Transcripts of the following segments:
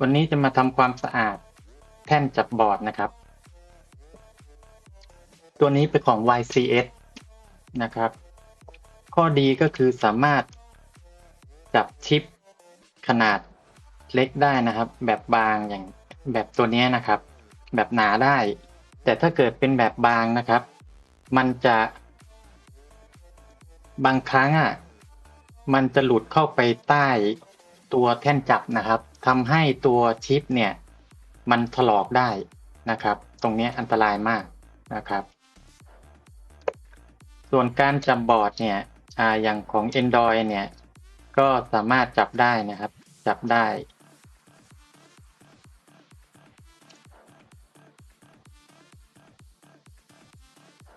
วันนี้จะมาทำความสะอาดแท่นจับบอร์ดนะครับ ตัวนี้เป็นของ YCS นะครับ ข้อดีก็คือสามารถจับชิปขนาดเล็กได้นะครับ แบบบางอย่างแบบตัวนี้นะครับ แบบหนาได้ แต่ถ้าเกิดเป็นแบบบางนะครับ มันจะบางครั้งอะมันจะหลุดเข้าไปใต้ตัวแท่นจับนะครับ ทำให้ตัวชิปเนี่ยมันถลอกได้นะครับ ตรงนี้อันตรายมากนะครับ ส่วนการจับบอร์ดเนี่ยออย่างของ Android เนี่ยก็สามารถจับได้นะครับ จับได้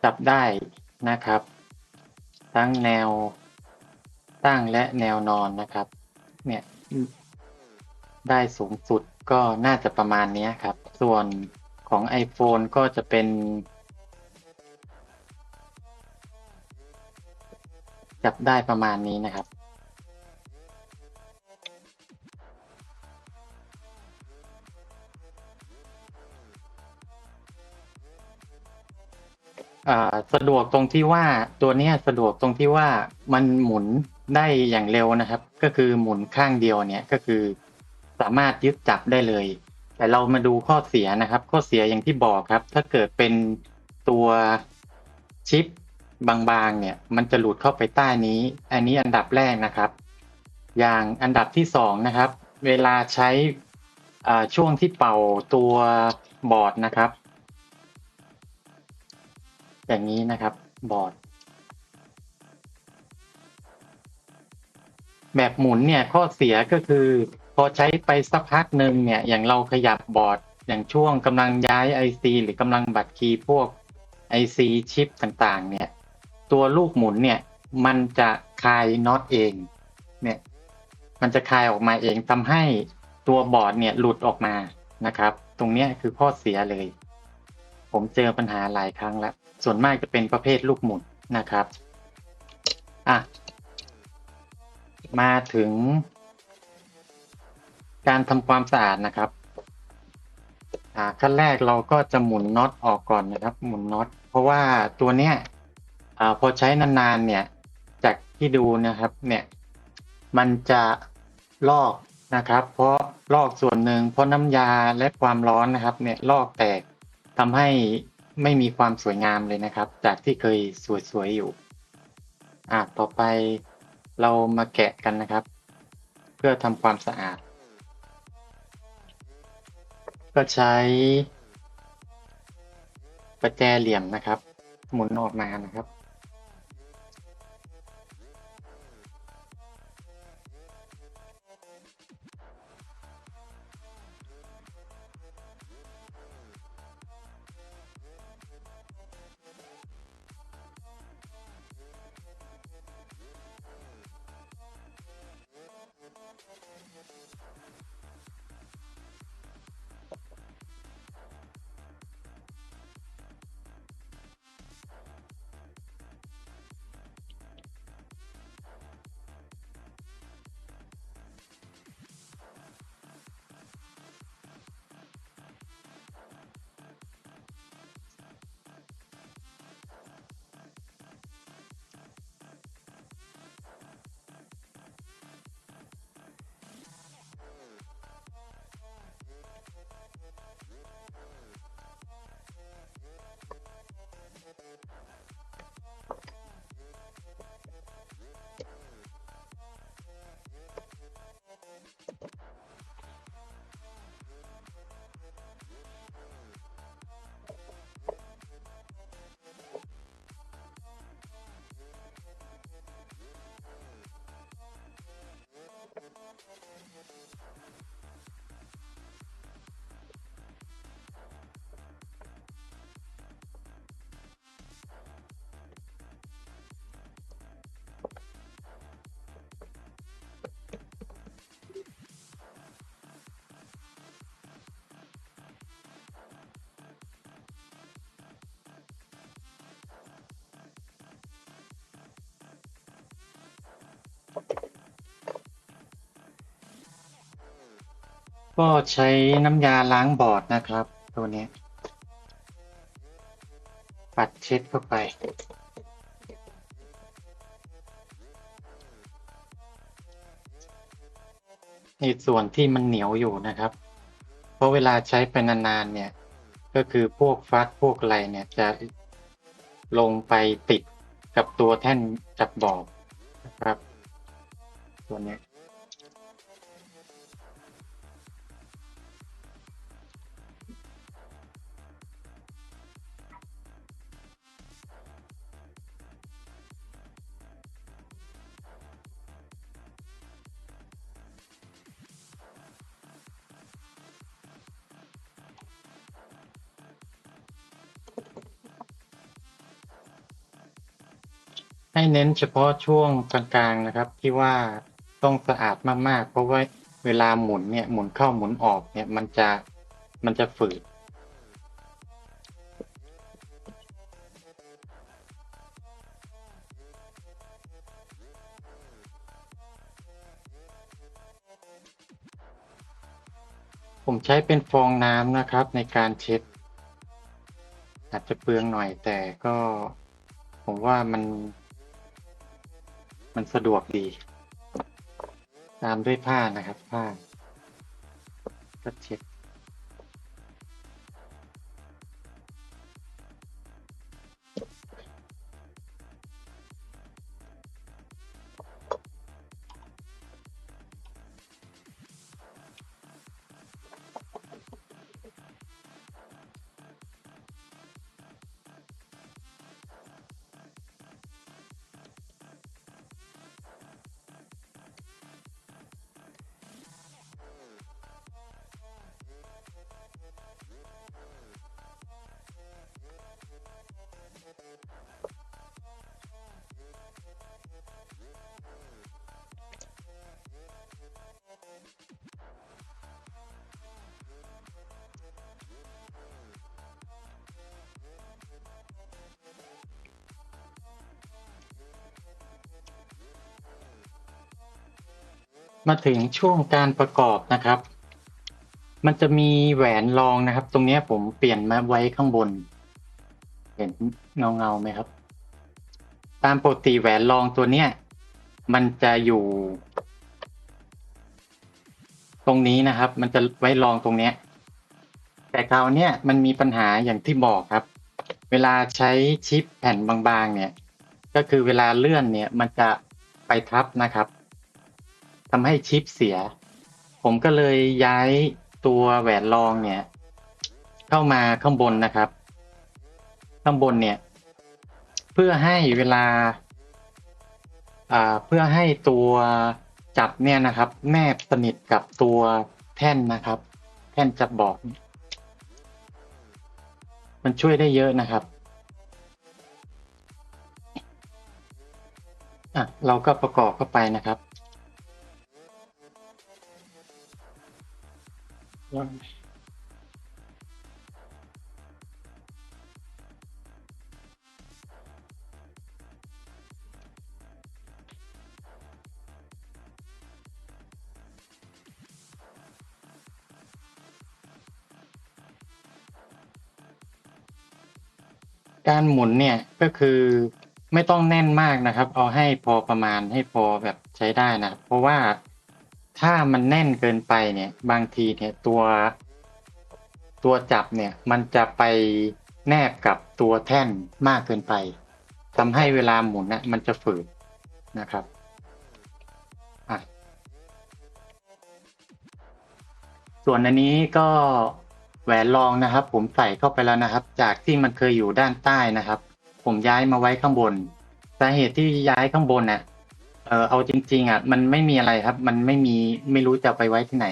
จับได้นะครับ ทั้งแนวตั้งและแนวนอนนะครับ เนี่ย ได้สูงสุดก็น่าจะประมาณนี้ครับ ส่วนของ iPhone ก็จะเป็น จับได้ประมาณนี้นะครับอ่าสะดวกตรงที่ว่าตัวนี้สะดวกตรงที่ว่ามันหมุนได้อย่างเร็วนะครับ ก็คือหมุนข้างเดียวเนี่ยก็คือ สามารถยึดจับได้เลย แต่เรามาดูข้อเสียนะครับ ข้อเสียอย่างที่บอกครับ ถ้าเกิดเป็นตัวชิปบางๆ เนี่ย มันจะหลุดเข้าไปใต้นี้ อันนี้อันดับแรกนะครับ อย่างอันดับที่สองนะครับ เวลาใช้ช่วงที่เป่าตัวบอร์ดนะครับ อย่างนี้นะครับบอร์ด แบบหมุนเนี่ยข้อเสียก็คือ พอใช้ไปสักพักหนึ่งเนี่ย อย่างเราขยับบอร์ด อย่างช่วงกำลังย้าย IC หรือกำลังบัตรคีย์พวก IC ชิปต่างๆ เนี่ย ตัวลูกหมุนเนี่ย มันจะคลายน็อตเอง เนี่ย มันจะคลายออกมาเองทำให้ตัวบอร์ดเนี่ยหลุดออกมานะครับ ตรงนี้คือข้อเสียเลย ผมเจอปัญหาหลายครั้งแล้ว ส่วนมากจะเป็นประเภทลูกหมุนนะครับ อะ มาถึง การทำความสะอาดนะครับขั้นแรกเราก็จะหมุนน็อตออกก่อนนะครับ หมุนน็อต เพราะว่าตัวเนี้ยอพอใช้นานๆเนี่ย จากที่ดูนะครับ เนี่ย มันจะลอกนะครับ เพราะลอกส่วนหนึ่งเพราะน้ำยาและความร้อนนะครับ เนี่ยลอกแตกทำให้ไม่มีความสวยงามเลยนะครับ จากที่เคยสวยๆอยู่ อะต่อไปเรามาแกะกันนะครับ เพื่อทำความสะอาด ก็ใช้ประแจเหลี่ยมนะครับ หมุนออกมานะครับ ก็ใช้น้ำยาล้างบอร์ดนะครับ ตัวนี้ ปัดเช็ดเข้าไป ในส่วนที่มันเหนียวอยู่นะครับ เพราะเวลาใช้ไปนานๆเนี่ย ก็คือพวกฟัดพวกอะไรเนี่ยจะลงไปติดกับตัวแท่นจับบอร์ดนะครับ ตัวนี้ ให้เน้นเฉพาะช่วงกลางๆนะครับ ที่ว่าต้องสะอาดมากๆ เพราะว่าเวลาหมุนเนี่ยหมุนเข้าหมุนออกเนี่ยมันจะมันจะฝืดผมใช้เป็นฟองน้ำนะครับในการเช็ด อาจจะเปลืองหน่อยแต่ก็ ผมว่ามัน มันสะดวกดี ตามด้วยผ้านะครับผ้าก็เช็ด มาถึงช่วงการประกอบนะครับ มันจะมีแหวนรองนะครับ ตรงนี้ผมเปลี่ยนมาไว้ข้างบน เห็นเงาเงาไหมครับ ตามปกติแหวนรองตัวเนี้ยมันจะอยู่ ตรงนี้นะครับ มันจะไว้รองตรงเนี้ย แต่คราวเนี้ยมันมีปัญหาอย่างที่บอกครับ เวลาใช้ชิปแผ่นบางๆ เนี่ย ก็คือเวลาเลื่อนเนี่ย มันจะไปทับนะครับ ทำให้ชิปเสีย ผมก็เลยย้ายตัวแหวนรองเนี่ย เข้ามาข้างบนนะครับ ข้างบนเนี่ย เพื่อให้เวลาเพื่อให้ตัวจับเนี่ยนะครับ แนบสนิทกับตัวแท่นนะครับ แท่นจับบอร์ดมันช่วยได้เยอะนะครับอะเราก็ประกอบเข้าไปนะครับ การหมุนเนี่ยก็คือไม่ต้องแน่นมากนะครับ เอาให้พอประมาณให้พอแบบใช้ได้นะ เพราะว่า ถ้ามันแน่นเกินไปเนี่ย บางทีเนี่ยตัว ตัวจับเนี่ย มันจะไปแนบกับตัวแท่นมากเกินไปทำให้เวลาหมุนนะมันจะฝืดนะครับอะส่วนอันนี้ก็แหวนรองนะครับ ผมใส่เข้าไปแล้วนะครับ จากที่มันเคยอยู่ด้านใต้นะครับ ผมย้ายมาไว้ข้างบน สาเหตุที่ย้ายข้างบนเนี่ย เออเอาจริง ๆอะมันไม่มีอะไรครับ มันไม่มีไม่รู้จะเอาไปไว้ที่ไหน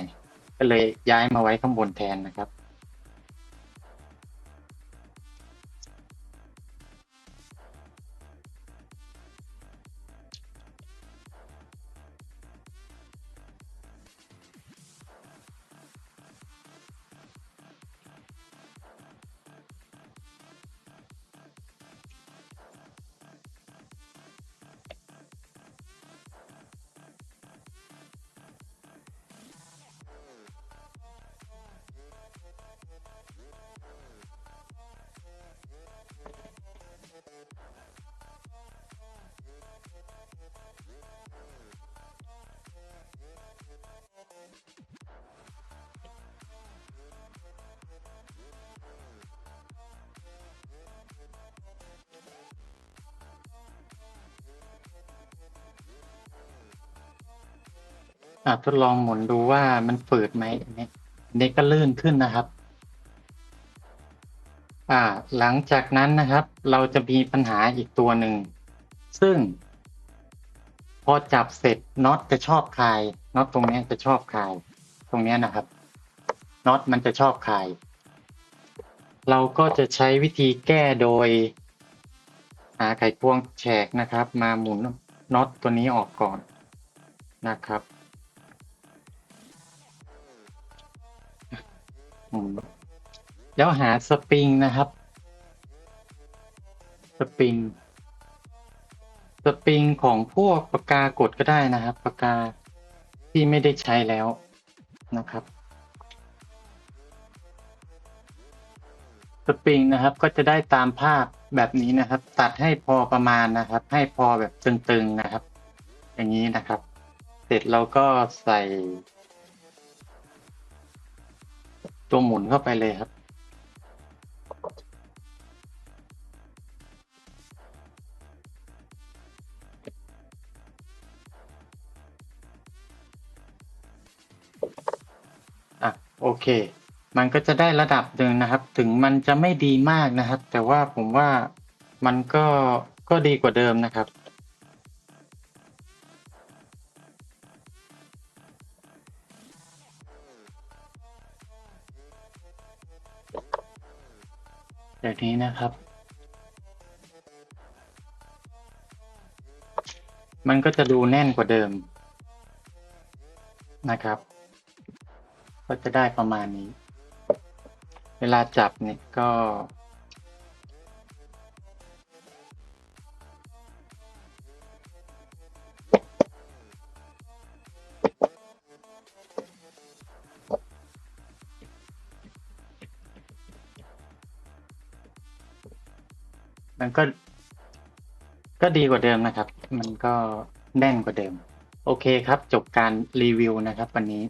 ก็เลยย้ายมาไว้ข้างบนแทนนะครับ อะทดลองหมุนดูว่ามันฝืดไหมอันนี้อันนี้ก็ลื่นขึ้นนะครับ อ่า หลังจากนั้นนะครับ เราจะมีปัญหาอีกตัวหนึ่ง ซึ่ง พอจับเสร็จน็อตจะชอบคลายน็อตตรงเนี้ยจะชอบคลาย ตรงเนี้ยนะครับน็อตมันจะชอบคลาย เราก็จะใช้วิธีแก้โดยหาไขควงแฉกนะครับ มาหมุนน็อตตัวนี้ออกก่อนนะครับ แล้วหาสปริงนะครับ สปริง สปริงของพวกปากกากดก็ได้นะครับปากกาที่ไม่ได้ใช้แล้วนะครับ สปริงนะครับก็จะได้ตามภาพแบบนี้นะครับ ตัดให้พอประมาณนะครับ ให้พอแบบตึงๆนะครับ อย่างนี้นะครับ เสร็จเราก็ใส่ ตัวหมุนเข้าไปเลยครับ อะ โอเค มันก็จะได้ระดับหนึ่งนะครับ ถึงมันจะไม่ดีมากนะครับ แต่ว่าผมว่ามันก็ก็ดีกว่าเดิมนะครับ แบบนี้นะครับ มันก็จะดูแน่นกว่าเดิมนะครับ ก็จะได้ประมาณนี้ เวลาจับเนี่ยก็ มันก็ ก็ดีกว่าเดิมนะครับ มันก็แน่นกว่าเดิม โอเคครับ จบการรีวิวนะครับ วันนี้